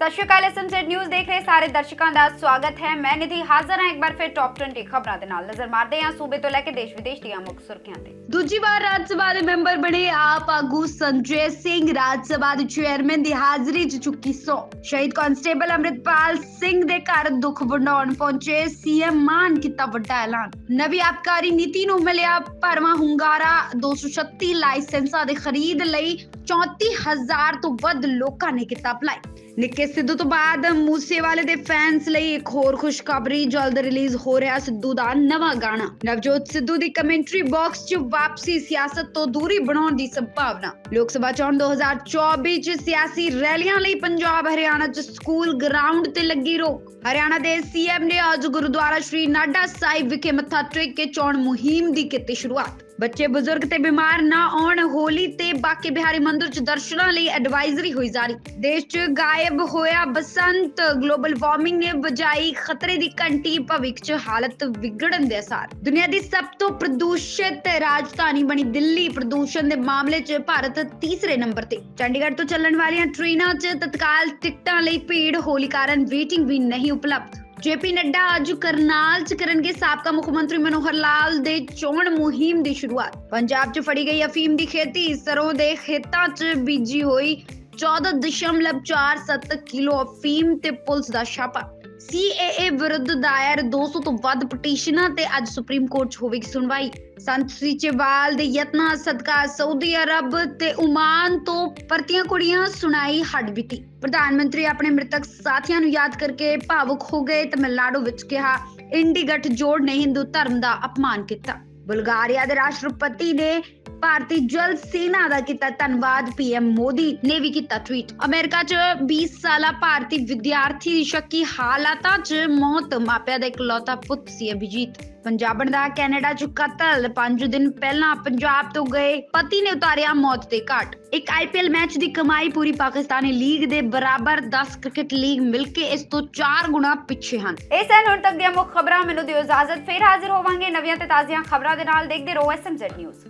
ਸਤਿ ਸ਼੍ਰੀ ਅਕਾਲ SMZ news ਦੇਖ ਰਹੇ ਸਾਰੇ ਦਰਸ਼ਕਾਂ ਦਾ ਸਵਾਗਤ ਹੈ। ਮੈਂ ਨਿਧੀ ਹਾਜ਼ਰ ਹਾਂ ਇੱਕ ਵਾਰ ਫਿਰ ਟੌਪ 20 ਖਬਰਾਂ ਦੇ ਨਾਲ। ਨਜ਼ਰ ਮਾਰਦੇ ਹਾਂ ਸੂਬੇ ਤੋਂ ਲੈ ਕੇ ਦੇਸ਼ ਵਿਦੇਸ਼ ਦੀਆਂ ਮੁੱਖ ਸੁਰਖੀਆਂ ਤੇ। ਦੂਜੀ ਵਾਰ ਰਾਜ ਸਭਾ ਦੇ ਮੈਂਬਰ ਬਣੇ ਆਪ ਆਗੂ ਸੰਜੇ ਸਿੰਘ। ਰਾਜ ਸਭਾ ਦੇ ਚੇਅਰਮੈਨ ਦੀ ਹਾਜ਼ਰੀ 'ਚ ਚੁੱਕੀ ਸੌ। ਸ਼ਹੀਦ ਕਾਂਸਟੇਬਲ ਅੰਮ੍ਰਿਤਪਾਲ ਸਿੰਘ ਦੇ ਘਰ ਦੁੱਖ ਵੰਡਾਉਣ ਪਹੁੰਚੇ। ਸੀਐਮ ਮਾਨ ਕੀਤਾ ਵੱਡਾ ਐਲਾਨ। ਨਵੀਂ ਆਬਕਾਰੀ ਨੀਤੀ ਨੂੰ ਮਿਲਿਆ ਭਰਵਾਂ ਹੁੰਗਾਰਾ। 236 ਲਾਇਸੈਂਸਾਂ ਦੇ ਖਰੀਦ ਲਈ 34000 ਤੋਂ ਵੱਧ ਲੋਕਾਂ ਨੇ ਕੀਤਾ ਅਪਲਾਈ। ਨਿੱਕੇ ਸਿੱਧੂ ਤੋਂ ਬਾਅਦ ਮੂਸੇਵਾਲੇ ਦੇ ਫੈਨਸ ਲਈ ਇੱਕ ਹੋਰ ਖੁਸ਼ਖਬਰੀ, ਜਲਦ ਰਿਲੀਜ਼ ਹੋ ਰਿਹਾ ਸਿੱਧੂ ਦਾ ਨਵਾਂ ਗਾਣਾ। ਨਵਜੋਤ ਸਿੱਧੂ ਦੀ ਕਮੈਂਟਰੀ ਬਾਕਸ 'ਚ ਵਾਪਸੀ ਸਿਆਸਤ ਤੋਂ ਦੂਰੀ ਬਣਾਉਣ ਦੀ ਸੰਭਾਵਨਾ। ਲੋਕ ਸਭਾ ਚੋਣ 2024 'ਚ ਸਿਆਸੀ ਰੈਲੀਆਂ ਲਈ ਪੰਜਾਬ, ਹਰਿਆਣਾ 'ਚ ਸਕੂਲ ਗਰਾਊਂਡ ਤੇ ਲੱਗੀ ਰੋਕ। ਹਰਿਆਣਾ ਦੇ ਸੀਐਮ ਨੇ ਅੱਜ ਗੁਰਦੁਆਰਾ ਸ਼੍ਰੀ ਨਾਡਾ ਸਾਹਿਬ ਵਿਖੇ ਮੱਥਾ ਟੇਕ ਕੇ ਚੋਣ ਮੁਹਿੰਮ ਦੀ ਕੀਤੀ ਸ਼ੁਰੂਆਤ। ਬੱਚੇ ਬਜ਼ੁਰਗ ਤੇ ਬਿਮਾਰ ਨਾ ਆਉਣ, ਹੋਲੀ ਤੇ ਬਾਕੀ ਬਿਹਾਰੀ ਮੰਦਿਰ 'ਚ ਦਰਸ਼ਨਾਂ ਲਈ ਐਡਵਾਈਜ਼ਰੀ ਹੋਈ ਜਾਰੀ। ਦੇਸ਼ 'ਚ ਗਾਇਬ ਹੋਇਆ ਬਸੰਤ ਗਲੋਬਲ ਵਾਰਮਿੰਗ ਨੇ ਵਜਾਈ ਖਤਰੇ ਦੀ ਘੰਟੀ, ਭਵਿੱਖ 'ਚ ਹਾਲਤ ਵਿਗੜਨ ਦੇ ਅਸਾਰ। ਦੁਨੀਆ ਦੀ ਸਭ ਤੋਂ ਪ੍ਰਦੂਸ਼ਿਤ ਰਾਜਧਾਨੀ ਬਣੀ ਦਿੱਲੀ, ਪ੍ਰਦੂਸ਼ਣ ਦੇ ਮਾਮਲੇ 'ਚ ਭਾਰਤ ਤੀਸਰੇ ਨੰਬਰ ਤੇ। ਚੰਡੀਗੜ੍ਹ ਤੋਂ ਚੱਲਣ ਵਾਲੀਆਂ ਟ੍ਰੇਨਾਂ 'ਚ ਤਤਕਾਲ ਟਿਕਟਾਂ ਲਈ ਭੀੜ, ਹੋਲੀ ਕਾਰਨ ਵੇਟਿੰਗ ਵੀ ਨਹੀਂ ਉਪਲਬਧ। ਜੇਪੀ ਨੱਡਾ ਅੱਜ ਕਰਨਾਲ ਚ ਕਰਨਗੇ ਸਾਬਕਾ ਮੁੱਖ ਮੰਤਰੀ ਮਨੋਹਰ ਲਾਲ ਦੇ ਚੋਣ ਮੁਹਿੰਮ ਦੀ ਸ਼ੁਰੂਆਤ। ਪੰਜਾਬ ਚ ਫੜੀ ਗਈ ਅਫੀਮ ਦੀ ਖੇਤੀ। ਸਰੋਂ ਦੇ ਖੇਤਾਂ ਚ ਬੀਜੀ ਹੋਈ 14.47 ਕਿਲੋ ਅਫੀਮ ਤੇ ਪੁਲਿਸ ਦਾ ਛਾਪਾ। CAA ਵਿਰੁੱਧ ਦਾਇਰ 200 ਤੋਂ ਵੱਧ ਪਟੀਸ਼ਨਾਂ ਤੇ ਅੱਜ ਸੁਪਰੀਮ ਕੋਰਟ 'ਚ ਹੋਵੇਗੀ ਸੁਣਵਾਈ। ਸੰਤ ਸੀਚੇਵਾਲ ਦੇ ਯਤਨਾਂ, ਸਦਕਾ ਸਾਊਦੀ ਅਰਬ ਤੇ ਓਮਾਨ ਤੋਂ ਪਰਤੀਆਂ ਕੁੜੀਆਂ ਸੁਣਾਈ ਹੱਡਬੀਤੀ ਪ੍ਰਧਾਨ ਮੰਤਰੀ ਆਪਣੇ ਮ੍ਰਿਤਕ ਸਾਥੀਆਂ ਨੂੰ ਯਾਦ ਕਰਕੇ ਭਾਵੁਕ ਹੋ ਗਏ ਤਮਿਲਨਾਡੂ ਵਿੱਚ ਕਿਹਾ ਇੰਡੀ ਗੱਠਜੋੜ ਨੇ ਹਿੰਦੂ ਧਰਮ ਦਾ ਅਪਮਾਨ ਕੀਤਾ। ਬੁਲਗਾਰੀਆ ਦੇ ਰਾਸ਼ਟਰਪਤੀ ਨੇ ਭਾਰਤੀ ਜਲ ਸੈਨਾ ਦਾ ਕੀਤਾ ਧੰਨਵਾਦ ਪੀਐਮ ਮੋਦੀ ਨੇ ਵੀ ਕੀਤਾ ਟਵੀਟ ਅਮਰੀਕਾ 'ਚ 20 ਸਾਲਾ ਭਾਰਤੀ ਵਿਦਿਆਰਥੀ ਦੀ ਸ਼ੱਕੀ ਹਾਲਾਤਾਂ 'ਚ ਮੌਤ, ਮਾਪਿਆਂ ਦਾ ਇਕਲੌਤਾ ਪੁੱਤ ਸੀ ਅਭਿਜੀਤ। ਪੰਜਾਬਣ ਦਾ ਕੈਨੇਡਾ 'ਚ ਕਤਲ 5 ਦਿਨ ਪਹਿਲਾਂ ਪੰਜਾਬ ਤੋਂ ਗਏ ਪਤੀ ਨੇ ਉਤਾਰਿਆ ਮੌਤ ਦੇ ਘਾਟ। ਇੱਕ ਆਈਪੀਐਲ ਮੈਚ ਦੀ ਕਮਾਈ ਪੂਰੀ ਪਾਕਿਸਤਾਨੀ ਲੀਗ ਦੇ ਬਰਾਬਰ 10 ਕ੍ਰਿਕਟ ਲੀਗ ਮਿਲ ਕੇ ਇਸ ਤੋਂ 4 ਗੁਣਾ ਪਿੱਛੇ ਹਨ। ਇਹ ਸਨ ਹੁਣ ਤੱਕ ਦੀਆਂ ਮੁੱਖ ਖਬਰਾਂ, ਮੈਨੂੰ ਦਿਓ ਇਜਾਜ਼ਤ। ਫਿਰ ਹਾਜ਼ਰ ਹੋਵਾਂਗੇ ਨਵੀਆਂ ਤੇ ਤਾਜ਼ੀਆਂ ਖਬਰਾਂ ਦੇ ਨਾਲ। ਦੇਖਦੇ ਰਹੋ ਐਸਐਮਜ਼ੈਡ ਨਿਊਜ਼